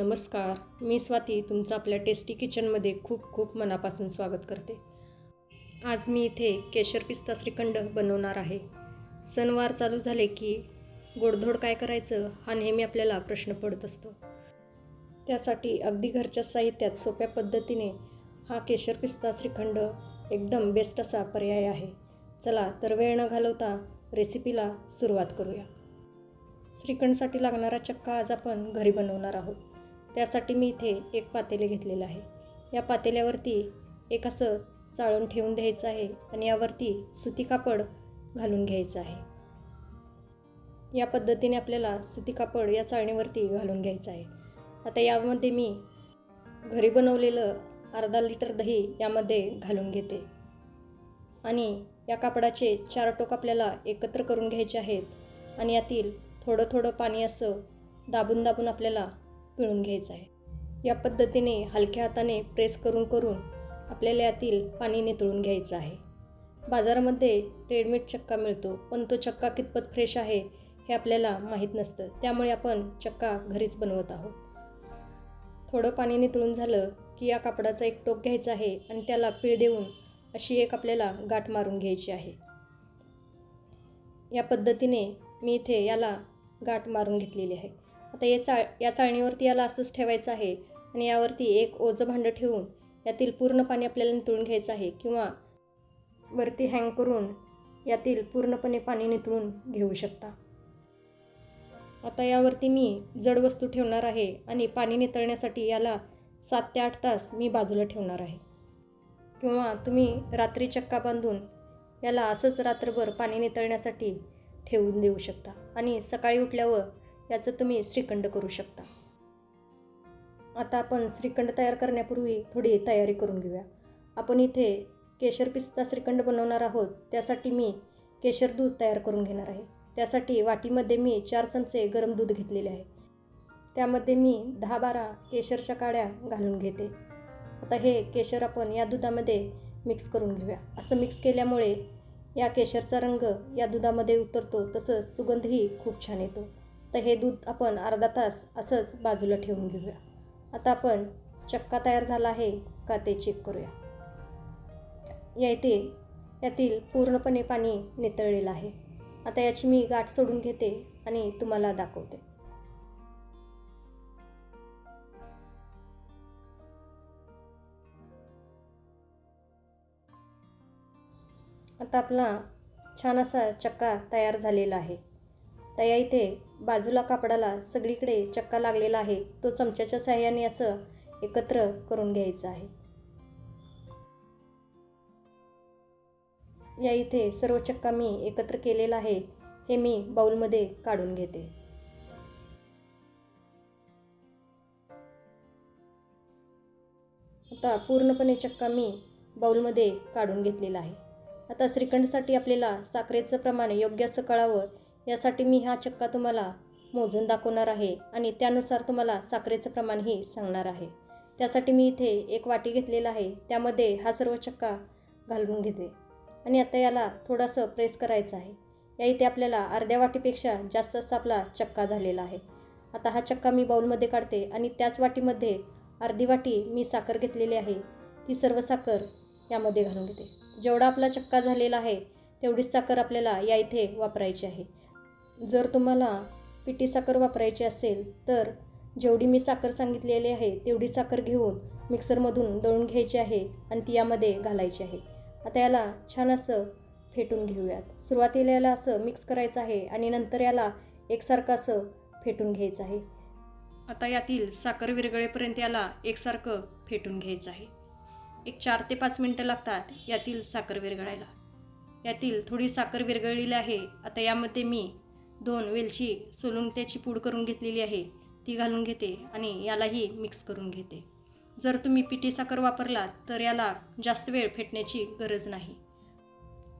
नमस्कार मी स्वाती तुमचं आपल्या टेस्टी किचनमध्ये खूप खूप मनापासून स्वागत करते. आज मी इथे केशर पिस्ता श्रीखंड बनवणार आहे. सणवार चालू झाले की गोडधोड काय करायचं हा नेहमी आपल्याला प्रश्न पडत असतो. त्यासाठी अगदी घरच्या साहित्यात सोप्या पद्धतीने हा केशर पिस्ता श्रीखंड एकदम बेस्ट असा पर्याय आहे. चला तर वेळ न घालवता रेसिपीला सुरुवात करूया. श्रीखंडसाठी लागणारा चक्का आज आपण घरी बनवणार आहोत. त्यासाठी मी इथे एक पातेले घेतलेलं आहे. या पातेल्यावरती एक असं चाळून ठेवून द्यायचं आहे आणि यावरती सुती कापड घालून घ्यायचं आहे. या पद्धतीने आपल्याला सुती कापड या चाळणीवरती घालून घ्यायचं आहे. आता यामध्ये मी घरी बनवलेलं अर्धा लिटर दही यामध्ये घालून घेते. आणि या कापडाचे चार टोक आपल्याला एकत्र करून घ्यायचे आहेत. आणि यातील थोडं थोडं पाणी असं दाबून दाबून आपल्याला पिळून घ्यायचं आहे. या पद्धतीने हलक्या हाताने प्रेस करून करून आपल्याला यातील पाणी नितळून घ्यायचं आहे. बाजारामध्ये रेडमेड चक्का मिळतो पण तो चक्का कितपत फ्रेश आहे हे आपल्याला माहीत नसतं. त्यामुळे आपण चक्का घरीच बनवत आहोत. थोडं पाणी नितळून झालं की या कापडाचा एक टोक घ्यायचा आहे आणि त्याला पीळ देऊन अशी एक आपल्याला गाठ मारून घ्यायची आहे. या पद्धतीने मी इथे याला गाठ मारून घेतलेली आहे. आता या चाळ या चाळणीवरती याला असंच ठेवायचं आहे आणि यावरती एक ओझं भांडं ठेवून यातील पूर्ण पाणी आपल्याला नितळून घ्यायचं आहे किंवा वरती हँग करून यातील पूर्णपणे पाणी नितळून घेऊ शकता. आता यावरती मी जड वस्तू ठेवणार आहे आणि पाणी नितळण्यासाठी याला सात ते आठ तास मी बाजूला ठेवणार आहे. किंवा तुम्ही रात्री चक्का बांधून याला असंच रात्रभर पाणी नितळण्यासाठी ठेवून देऊ शकता आणि सकाळी उठल्यावर याचं तुम्ही श्रीखंड करू शकता. आता आपण श्रीखंड तयार करण्यापूर्वी थोडी तयारी करून घेऊया. आपण इथे केशर पिस्ता श्रीखंड बनवणार आहोत. त्यासाठी मी केशर दूध तयार करून घेणार आहे. त्यासाठी वाटीमध्ये मी चार चमचे गरम दूध घेतलेले आहे. त्यामध्ये मी दहा बारा केशरच्या काड्या घालून घेते. आता हे केशर आपण या दुधामध्ये मिक्स करून घेऊया. असं मिक्स केल्यामुळे या केशरचा रंग या दुधामध्ये उतरतो. तसंच सुगंधही खूप छान येतो. तर हे दूध आपण अर्धा तास असंच बाजूला ठेवून घेऊया. आता आपण चक्का तयार झाला आहे का ते चेक करूया. या इथे यातील पूर्णपणे पाणी नितळलेलं आहे. आता याची मी गाठ सोडून घेते आणि तुम्हाला दाखवते. आता आपला छान असा चक्का तयार झालेला आहे. तर या इथे बाजूला कापडाला सगळीकडे चक्का लागलेला आहे. तो चमच्याच्या साह्याने असं एकत्र करून घ्यायचं आहे. या इथे सर्व चक्का मी एकत्र केलेला आहे. हे मी बाऊलमध्ये काढून घेते. आता पूर्णपणे चक्का मी बाऊलमध्ये काढून घेतलेला आहे. आता श्रीखंडसाठी आपल्याला साखरेचं प्रमाण योग्य असं कळावं यासाठी मी हा चक्का तुम्हाला मोजून दाखवणार आहे आणि त्यानुसार तुम्हाला साखरेचं प्रमाणही सांगणार आहे. त्यासाठी मी इथे एक वाटी घेतलेला आहे. त्यामध्ये हा सर्व चक्का घालून घेते. आणि आता याला थोडंसं प्रेस करायचं आहे. या इथे आपल्याला अर्ध्या वाटीपेक्षा जास्त असा आपला चक्का झालेला आहे. आता हा चक्का मी बाऊलमध्ये काढते आणि त्याच वाटीमध्ये अर्धी वाटी मी साखर घेतलेली आहे. ती सर्व साखर यामध्ये घालून घेते. जेवढा आपला चक्का झालेला आहे तेवढीच साखर आपल्याला या इथे वापरायची आहे. जर तुम्हाला पिठी साखर वापरायची असेल तर जेवढी मी साखर सांगितलेली आहे तेवढी साखर घेऊन मिक्सरमधून दळून घ्यायची आहे आणि ती यामध्ये घालायची आहे. आता याला छान असं फेटून घेऊयात. सुरुवातीला याला असं मिक्स करायचं आहे आणि नंतर याला एकसारखं असं फेटून घ्यायचं आहे. आता यातील साखर विरगळेपर्यंत याला एकसारखं फेटून घ्यायचं आहे. एक चार ते पाच मिनटं लागतात यातील साखर विरघळायला. यातील थोडी साखर विरघळलेली आहे. आता यामध्ये मी दोन वेलची सोलून त्याची पूड करून घेतलेली आहे ती घालून घेते आणि यालाही मिक्स करून घेते. जर तुम्ही पिठी साखर वापरलात तर याला जास्त वेळ फेटण्याची गरज नाही.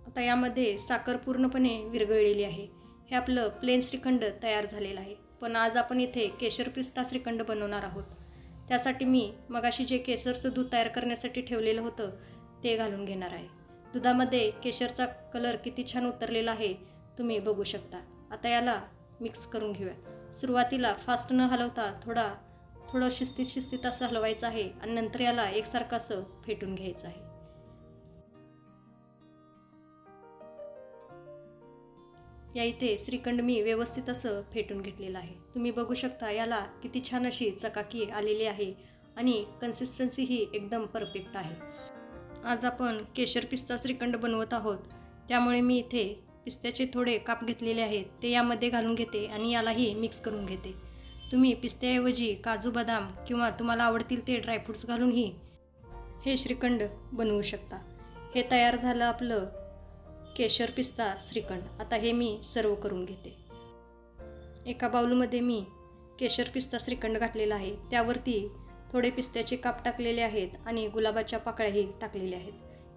आता यामध्ये साखर पूर्णपणे विरघळलेली आहे. हे आपलं प्लेन श्रीखंड तयार झालेलं आहे. पण आज आपण इथे केशर पिस्ता श्रीखंड बनवणार आहोत. त्यासाठी मी मगाशी जे केशरचं दूध तयार करण्यासाठी ठेवलेलं होतं ते घालून घेणार आहे. दुधामध्ये केशरचा कलर किती छान उतरलेला आहे तुम्ही बघू शकता. आता याला मिक्स करून घेऊया. सुरुवातीला फास्ट न हलवता थोडा थोडं शिस्तीत शिस्तीत असं हलवायचं आहे आणि नंतर याला एकसारखं असं फेटून घ्यायचं आहे. या इथे श्रीखंड मी व्यवस्थित असं फेटून घेतलेलं आहे. तुम्ही बघू शकता याला किती छान अशी चकाकी आलेली आहे आणि कन्सिस्टन्सी ही एकदम परफेक्ट आहे. आज आपण केशर पिस्ता श्रीखंड बनवत आहोत. त्यामुळे मी इथे पिस्त्याचे थोडे काप घेतलेले आहेत ते यामध्ये घालून घेते आणि यालाही मिक्स करून घेते. तुम्ही पिस्त्याऐवजी काजू बदाम किंवा तुम्हाला आवडतील ते ड्रायफ्रूट्स घालूनही हे श्रीखंड बनवू शकता. हे तयार झालं आपलं केशर पिस्ता श्रीखंड. आता हे मी सर्व करून घेते. एका बाउलमध्ये मी केशर पिस्ता श्रीखंड घातलेला आहे. त्यावरती थोडे पिस्त्याचे काप टाकलेले आहेत आणि गुलाबाच्या पाकळ्याही टाकलेल्या आहेत.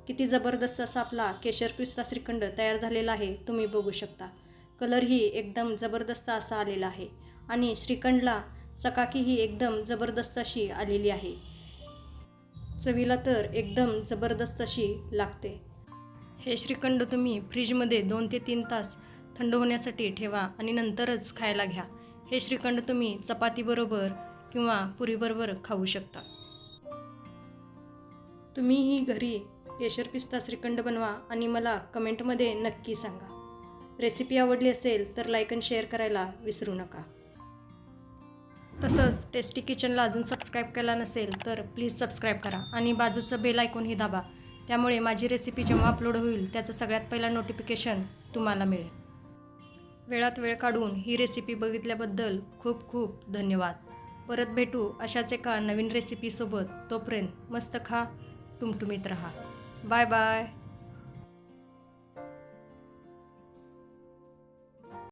किती जबरदस्त असा आपला केशर पिस्ता श्रीखंड तयार झालेला आहे तुम्ही बघू शकता. कलरही एकदम जबरदस्त असा आलेला आहे. आणि श्रीखंडला चकाकीही एकदम जबरदस्त अशी आलेली आहे. चवीला तर एकदम जबरदस्त अशी लागते. हे श्रीखंड तुम्ही फ्रीजमध्ये दोन ते तीन तास थंड होण्यासाठी ठेवा आणि नंतरच खायला घ्या. हे श्रीखंड तुम्ही चपातीबरोबर किंवा पुरीबरोबर खाऊ शकता. तुम्हीही घरी केशर पिस्ता श्रीखंड बनवा आणि मला कमेंटमध्ये नक्की सांगा. रेसिपी आवडली असेल तर लाईक आणि शेअर करायला विसरू नका. तसंच टेस्टी किचनला अजून सबस्क्राईब केला नसेल तर प्लीज सबस्क्राईब करा आणि बाजूचं बेल ऐकूनही दाबा. त्यामुळे माझी रेसिपी जेव्हा अपलोड होईल त्याचं सगळ्यात पहिला नोटिफिकेशन तुम्हाला मिळेल. वेळात वेळ काढून ही रेसिपी बघितल्याबद्दल खूप खूप धन्यवाद. परत भेटू अशाच एका नवीन रेसिपीसोबत तोपर्यंत मस्त खा टुमटुमीत रहा. Bye bye.